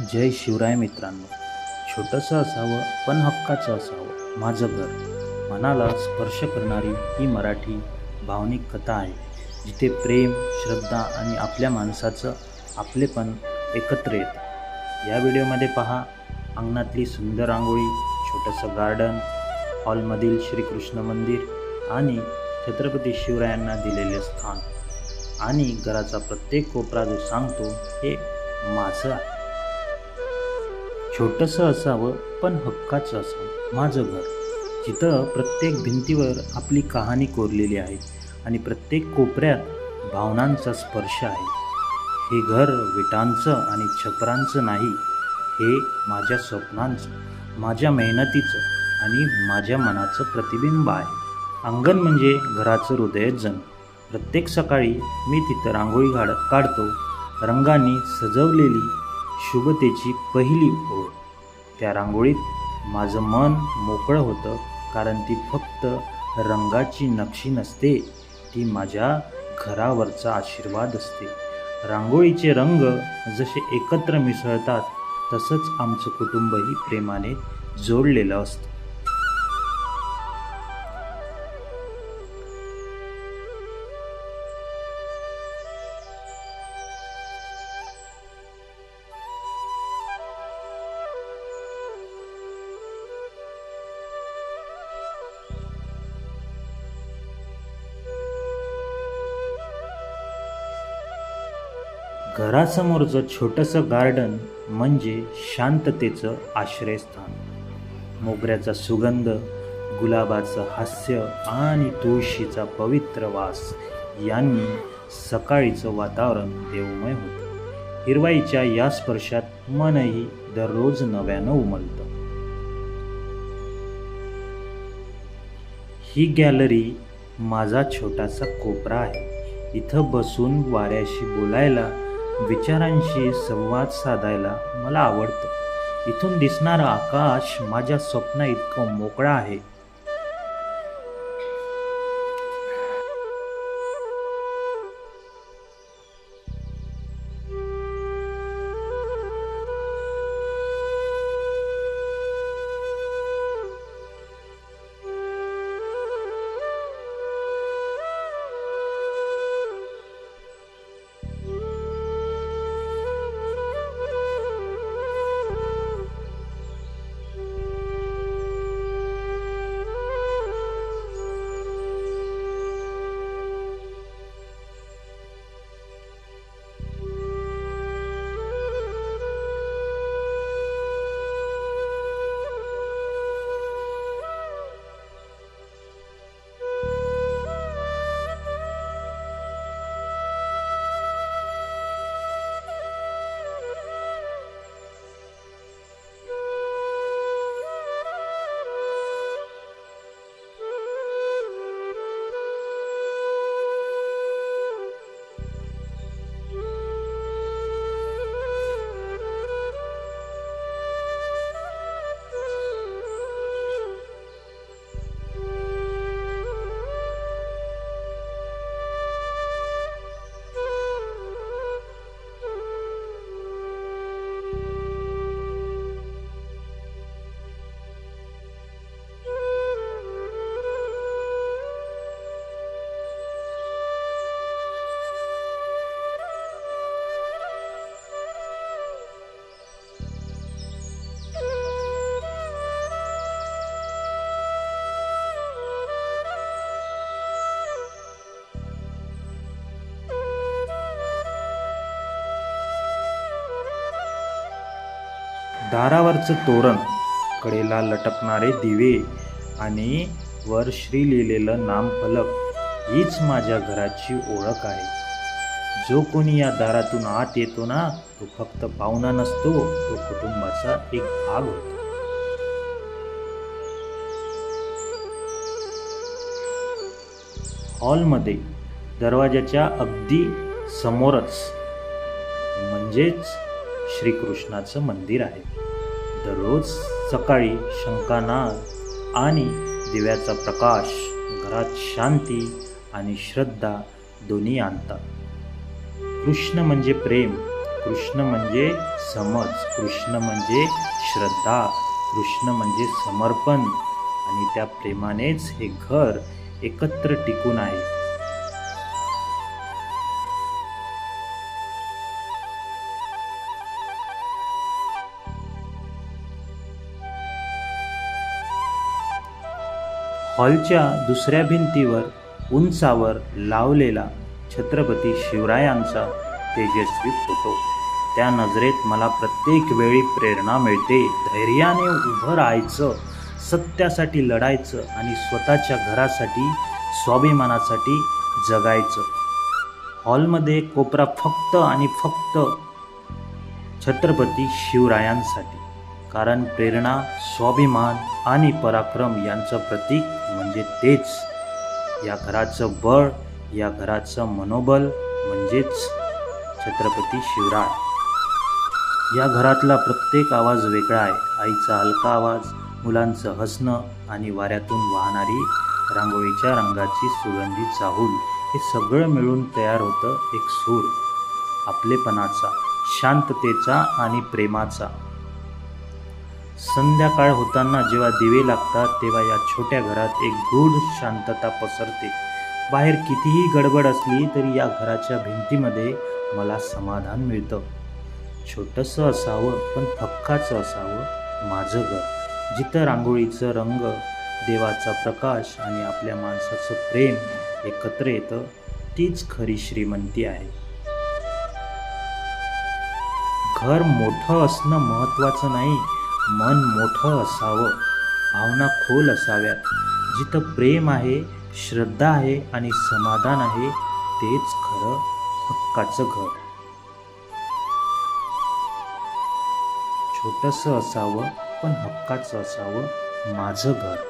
जय शिवराय मित्रांनो. छोटंसं असावं पण हक्काचं असावं. माझं घर. मनाला स्पर्श करणारी ही मराठी भावनिक कथा आहे जिथे प्रेम श्रद्धा आणि आपल्या माणसाचं आपलेपण एकत्र येतं. या व्हिडिओमध्ये पहा अंगणातली सुंदर रांगोळी छोटंसं गार्डन हॉलमधील श्रीकृष्ण मंदिर आणि छत्रपती शिवरायांना दिलेले स्थान. आणि घराचा प्रत्येक कोपरा जो सांगतो हे माझं आहे. छोटंसं असावं पण हक्काचं असावं. माझं घर. जिथं प्रत्येक भिंतीवर आपली कहाणी कोरलेली आहे आणि प्रत्येक कोपऱ्यात भावनांचा स्पर्श आहे. हे घर विटांचं आणि छपरांचं नाही हे माझ्या स्वप्नांचं माझ्या मेहनतीचं आणि माझ्या मनाचं प्रतिबिंब आहे. अंगण म्हणजे घराचं हृदयच जण. प्रत्येक सकाळी मी तिथं रांगोळी घाड काढतो रंगांनी सजवलेली शुभतेची पहिली ओळ. त्या रांगोळीत माझं मन मोकळं होतं कारण ती फक्त रंगाची नक्षी नसते ती माझ्या घरावरचा आशीर्वाद असते. रांगोळीचे रंग जसे एकत्र मिसळतात तसंच आमचं कुटुंबही प्रेमाने जोडलेलं असतं. घरासमोरचं छोटंसं गार्डन म्हणजे शांततेचं आश्रयस्थान. मोगऱ्याचा सुगंध गुलाबाचं हास्य आणि तुळशीचा पवित्र वास यांनी सकाळीचं वातावरण देवमय होतं. हिरवाईच्या या स्पर्शात मनही दररोज नव्यानं उमलतं. ही गॅलरी माझा छोटासा कोपरा आहे. इथं बसून वाऱ्याशी बोलायला विचारांशी संवाद साधायला मला आवडतं. इथून दिसणारं आकाश माझ्या स्वप्ना इतकं मोकळं आहे. दारावरचं तोरण कडेला लटकणारे दिवे आणि वर श्री लिहिलेलं नामफलक हीच माझ्या घराची ओळख आहे. जो कोणी या दारातून आत येतो ना तो फक्त पाहुणा नसतो तो कुटुंबाचा एक भाग होतो. हॉलमध्ये दरवाजाच्या अगदी समोरच म्हणजेच श्रीकृष्णाचं मंदिर आहे. दररोज सकाळी शंकानाद आणि दिव्याचा प्रकाश घरात शांती आणि श्रद्धा दोन्ही आणतात. कृष्ण म्हणजे प्रेम कृष्ण म्हणजे समज कृष्ण म्हणजे श्रद्धा कृष्ण म्हणजे समर्पण आणि त्या प्रेमानेच हे घर एकत्र टिकून आहे. हॉलच्या दुसऱ्या भिंतीवर उंचावर लावलेला छत्रपती शिवरायांचा तेजस्वी फोटो. त्या नजरेत मला प्रत्येक वेळी प्रेरणा मिळते. धैर्याने उभं राहायचं सत्यासाठी लढायचं आणि स्वतःच्या घरासाठी स्वाभिमानासाठी जगायचं. हॉलमध्ये कोपरा फक्त आणि फक्त छत्रपती शिवरायांसाठी. कारण प्रेरणा स्वाभिमान आणि पराक्रम यांचं प्रतीक म्हणजे तेच. या घराचं बळ या घराचं मनोबल म्हणजेच छत्रपती शिवराय. या घरातला प्रत्येक आवाज वेगळा आहे. आईचा हलका आवाज मुलांचं हसणं आणि वाऱ्यातून वाहणारी रांगोळीच्या रंगाची सुगंधी चाहूल हे सगळं मिळून तयार होतं एक सूर. आपलेपणाचा शांततेचा आणि प्रेमाचा. संध्याकाळ होताना जेव्हा दिवे लागतात तेव्हा या छोट्या घरात एक गूढ शांतता पसरते. बाहेर कितीही गडबड असली तरी या घराच्या भिंतीमध्ये मला समाधान मिळतं. छोटंसं असावं पण हक्काचं असावं माझं घर जिथं रांगोळीचं रंग देवाचा प्रकाश आणि आपल्या माणसाचं प्रेम एकत्र येतं तीच खरी श्रीमंती आहे. घर मोठं असणं महत्त्वाचं नाही मन मोठं असावं भावना खोल असाव्यात. जिथं प्रेम आहे श्रद्धा आहे आणि समाधान आहे तेच खरं हक्काचं घर. छोटंसं असावं पण हक्काचं असावं माझं घर.